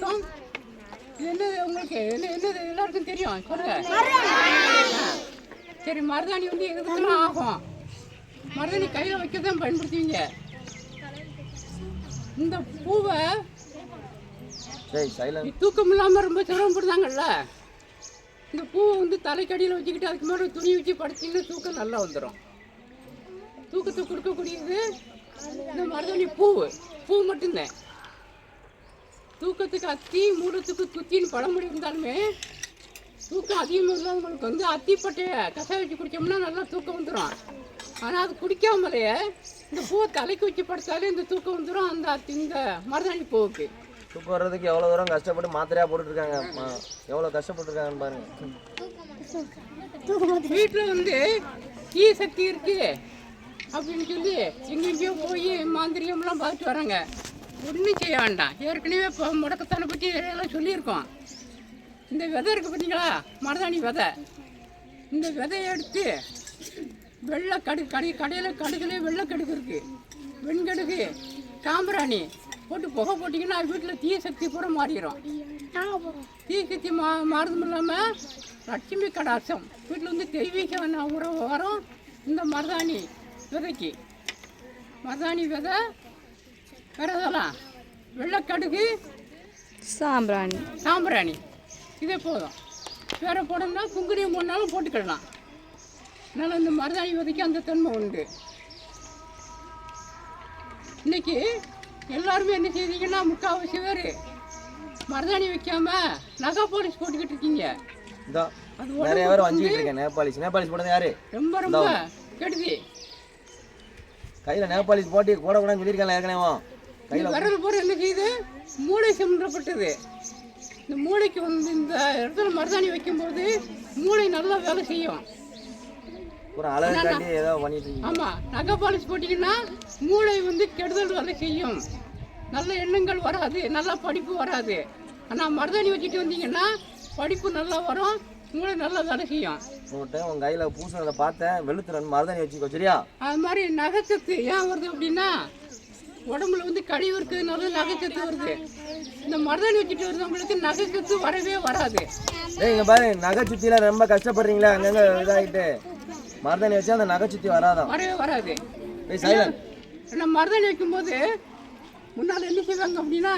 வணக்கம். இது என்னது உங்களுக்கு? என்ன என்னது? எல்லாருக்கும் தெரியும். சொல்லுங்க. சரி மருதாணி வந்து எதுக்கெல்லாம் ஆகும். மருதாணி கையில் வைக்க தான் பயன்படுத்துவீங்க. இந்த பூவை தூக்கம் இல்லாமல் ரொம்ப சிரமப்படுதாங்கல்ல? இந்த பூவை வந்து தலைக்கடியில் வச்சுக்கிட்டு அதுக்கு மேலே துணி வச்சு படுத்தீங்கன்னா தூக்கம் நல்லா வந்துடும் தூக்கத்தை கொடுக்கக்கூடியது இந்த மருதாணி பூவு. பூ மட்டும்தான். தூக்கத்துக்கு அத்தி மூலத்துக்கு குத்தின்னு பழமொழி இருந்தாலுமே தூக்கம் அதிகமாக இல்லாதவங்களுக்கு வந்து அத்திப்பட்டையை கசாய வச்சு குடிச்சோம்னா நல்லா தூக்கம் வந்துடும் ஆனால் அது குடிக்காமலேயே இந்த பூவை தலைக்கு வச்சு படுத்தாலே இந்த தூக்கம் வந்துடும் அந்த அத்தி இந்த மருதாணி பூவுக்கு. தூக்கம் வர்றதுக்கு எவ்வளோ தூரம் கஷ்டப்பட்டு மாத்திரையாக போட்டுட்ருக்காங்க? எவ்வளோ கஷ்டப்பட்டுருக்காங்கன்னு பாருங்க. வீட்டில் வந்து தீ சக்தி இருக்கு அப்படின்னு சொல்லி எங்கெங்கேயோ போய் மாந்திரிகம்லாம் பார்த்துட்டு வராங்க. ஒன்றும் செய்ய வேண்டாம் ஏற்கனவே இப்போ முடக்கத்தானை பற்றி எல்லாம் சொல்லியிருக்கோம். இந்த விதை இருக்குது பார்த்தீங்களா மருதாணி விதை. இந்த விதையை எடுத்து வெள்ளை கடு கடை கடையில் கடுகுல வெள்ளை கடுகு இருக்குது வெண்கடுகு காம்பராணி போட்டு புகை போட்டிங்கன்னா வீட்டில் தீய சக்தி பூரா மாறிடும் தீ சக்தி மா மாறுதும் இல்லாமல் லட்சுமி கடாசம் வீட்டில் வந்து தெய்வீக உறவு வரும். இந்த மருதாணி விதைக்கு. மருதாணி விதை வேற எதெல்லாம் வெள்ளைக்கடுகு சாம்பிராணி. சாம்பிராணி. இதே போதும். வேற போடணும்னா குங்குரியம் போடனாலும் போட்டுக்கிடலாம் அதனால் இந்த மருதாணி விதைக்கு அந்த தன்மை உண்டு. இன்னைக்கு எல்லாருமே என்ன செய்தீங்கன்னா முக்கால்வாசி பேர் மருதாணி வைக்காம நகை போலீஸ் போட்டுக்கிட்டு இருக்கீங்க. இதோ அது நிறைய பேர் வஞ்சிக்கிட்டு இருக்கேன். நேபாளிஸ் நேபாளிஸ் போட்டது யாரு? ரொம்ப ரொம்ப கெடுதி. கையில் நேபாளிஸ் போட்டு கூட கூடன்னு சொல்லியிருக்காங்க ஏற்கனவே. விரல் பூரா என்ன செய்யுது மூளை சம்மந்தப்பட்டது இந்த மூளைக்கு வந்து இந்த இடத்துல மருதாணி வைக்கும்போது மூளை நல்லா வேலை செய்யும். பூரா அழகுக்காண்டி ஏதோ பண்ணிட்டு ஆமாம் நகை பாலிஷ் போட்டிங்கன்னா மூளை வந்து கெடுதல் வேலை செய்யும். நல்ல எண்ணங்கள் வராது நல்லா படிப்பு வராது. ஆனால் மருதாணி வச்சுட்டு வந்தீங்கன்னா படிப்பு நல்லா வரும் மூளை நல்லா வேலை செய்யும். ஒரு டைம் உன் கையில் பூசினதை பார்த்தேன் வெளுத்து ரெண்டு மருதாணி வச்சுக்கோ சரியா? அது மாதிரி நகைச்சத்து ஏன் வருது அப்படின்னா உடம்புல வந்து கழிவு இருக்கிறதுனால நகைச்சத்து வருது. இந்த மருதாணி வச்சுட்டு வருதவங்களுக்கு நகைச்சத்து வரவே வராது. டேய் இங்க பாரு நகை சுத்தியில ரொம்ப கஷ்டப்படுறீங்களா அங்கங்க இதாகிட்டு மருதாணி வச்சா அந்த நகை சுத்தி வராதான் வரவே வராது. நம்ம மருதாணி வைக்கும்போது முன்னால் என்ன செய்வாங்க அப்படின்னா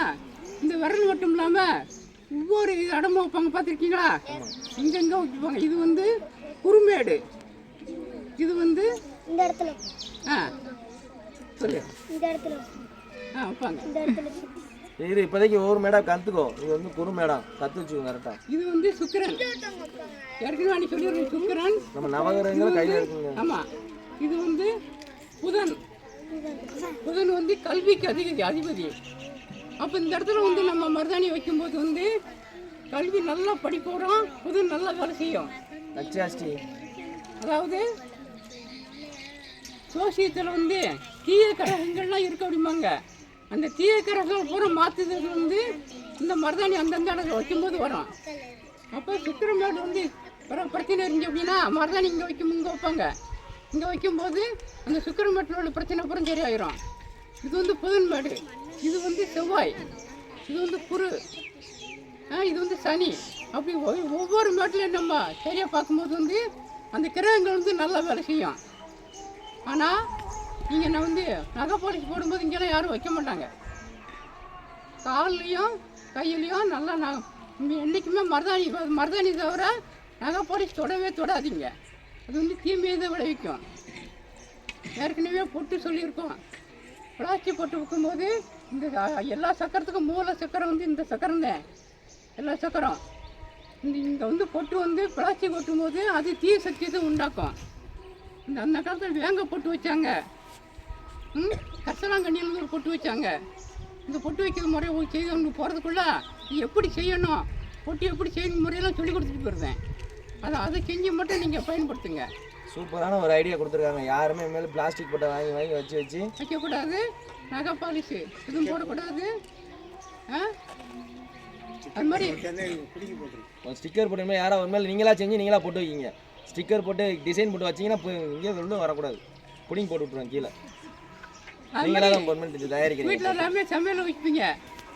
இந்த விரல் மட்டும் இல்லாமல் ஒவ்வொரு இடமும் வைப்பாங்க பார்த்துருக்கீங்களா? இங்கங்க வைப்பாங்க. இது வந்து குறுமேடு. இது வந்து இந்த இடத்துல. ஆ சொல்லு இந்த இடத்துல ஆ வைப்பாங்க இந்த இடத்துல இது இப்போதைக்கு ஒவ்வொரு மேடம் கற்றுக்கோ இது வந்து குறு மேடம் கற்று வச்சுக்கோ கரெக்டாக இது வந்து சுக்கிரன். ஏற்கனவே அன்னைக்கு சொல்லிடுறேன் சுக்கிரன். நம்ம நவகிரகங்கள் கையில் இருக்குங்க ஆமாம் இது வந்து புதன். புதன் வந்து கல்விக்கு அதிக அதிபதி. அப்போ இந்த இடத்துல வந்து நம்ம மருதாணி வைக்கும்போது வந்து கல்வி நல்லா படிப்போகிறோம் புதன் நல்லா வேலை செய்யும். அதாவது சோசியத்தில் வந்து தீய கிரகங்கள்லாம் இருக்கு அப்படிம்பாங்க. அந்த தீய கிரகங்கள் பூரா மாற்றுறது வந்து இந்த மருதாணி அந்தந்த இடத்துல வைக்கும்போது வரும். அப்போ சுக்கிரமேடு வந்து பிரச்சனை இருந்துச்சு அப்படின்னா மருதாணி இங்கே வைக்கும் இங்கே வைப்பாங்க. இங்கே வைக்கும்போது அந்த சுக்கிரமேட்டில் உள்ள பிரச்சனை பூரா சரியாயிரும். இது வந்து புதன்மேடு. இது வந்து செவ்வாய். இது வந்து குரு. ஆ, இது வந்து சனி. அப்படி ஒவ்வொரு மேட்டிலையும் நம்ம சரியாக பார்க்கும்போது வந்து அந்த கிரகங்கள் வந்து நல்லா வேலை செய்யும். ஆனால் நீங்கள் நான் வந்து நகை பாலிஷ் போடும்போது இங்கெல்லாம் யாரும் வைக்க மாட்டாங்க. கால்லையும் கையிலையும் நல்லா நான் என்றைக்குமே மருதாணி மருதாணி தவிர நகை பாலிஷ் தொடவே தொடாதீங்க. அது வந்து தீமையை தான் விளைவிக்கும். ஏற்கனவே பொட்டு சொல்லியிருக்கோம். பிளாஸ்டிக் பொட்டு வைக்கும்போது இந்த எல்லா சக்கரத்துக்கும் மூல சக்கரம் வந்து இந்த சக்கரம் தான். எல்லா சக்கரம். இந்த இங்கே வந்து பொட்டு வந்து பிளாஸ்டிக் ஒட்டும்போது அது தீ சக்தியத்தை உண்டாக்கும். இந்த அந்த காலத்தில் வேங்க பொட்டு வச்சாங்க. ம்? கசலாங்கண்ணியில் ஒரு பொட்டு வச்சாங்க. இந்த பொட்டு வைக்கிற முறை செய்து போகிறதுக்குள்ள இது எப்படி செய்யணும்? பொட்டு எப்படி செய்யணும் முறையெல்லாம் சொல்லி கொடுத்துட்டு போயிருந்தேன். அதை அதை செஞ்சு மட்டும் நீங்கள் பயன்படுத்துங்க. சூப்பரான ஒரு ஐடியா கொடுத்துருக்காங்க. யாருமே மேலே பிளாஸ்டிக் பட்டை வாங்கி வாங்கி வச்சு வச்சு. வைக்கக்கூடாது. நகை பாலிஷு எதுவும் போடக்கூடாது. ஆ? அது மாதிரி ஒரு ஸ்டிக்கர் போட்டு யாராவது ஒரு மேலே நீங்களா செஞ்சு நீங்களா போட்டு வைக்கிங்க. ஸ்டிக்கர் போட்டு டிசைன் போட்டு வச்சீங்கன்னா இப்போ இங்கே உள்ள வரக்கூடாது. புடிங் போட்டு விட்ருவாங்க கீழே. நீங்களா தான் தயாரிக்கிறீங்க. வீட்டில் எல்லாமே சமையல் வைப்பீங்க.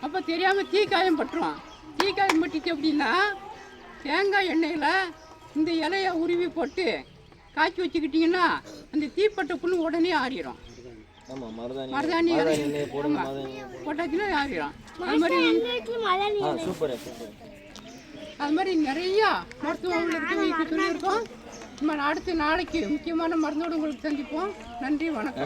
அப்போ தெரியாமல் தீக்காயம் பட்டுரும். தீக்காயம் பட்டுச்சு அப்படின்னா தேங்காய் எண்ணெயில் இந்த இலையை உருவி போட்டு காய்ச்சி வச்சுக்கிட்டிங்கன்னா அந்த தீப்பட்ட புண்ணு உடனே ஆறிடும் ஆமா மருதாணி இலை போட்டாச்சுன்னா ஆறிடும் அது மாதிரி சூப்பர் அது மாதிரி நிறையா மருத்துவங்கள் இருக்கு சொல்லியிருக்கோம். நம்ம அடுத்த நாளைக்கு முக்கியமான மருந்தோடு உங்களுக்கு சந்திப்போம். நன்றி வணக்கம்.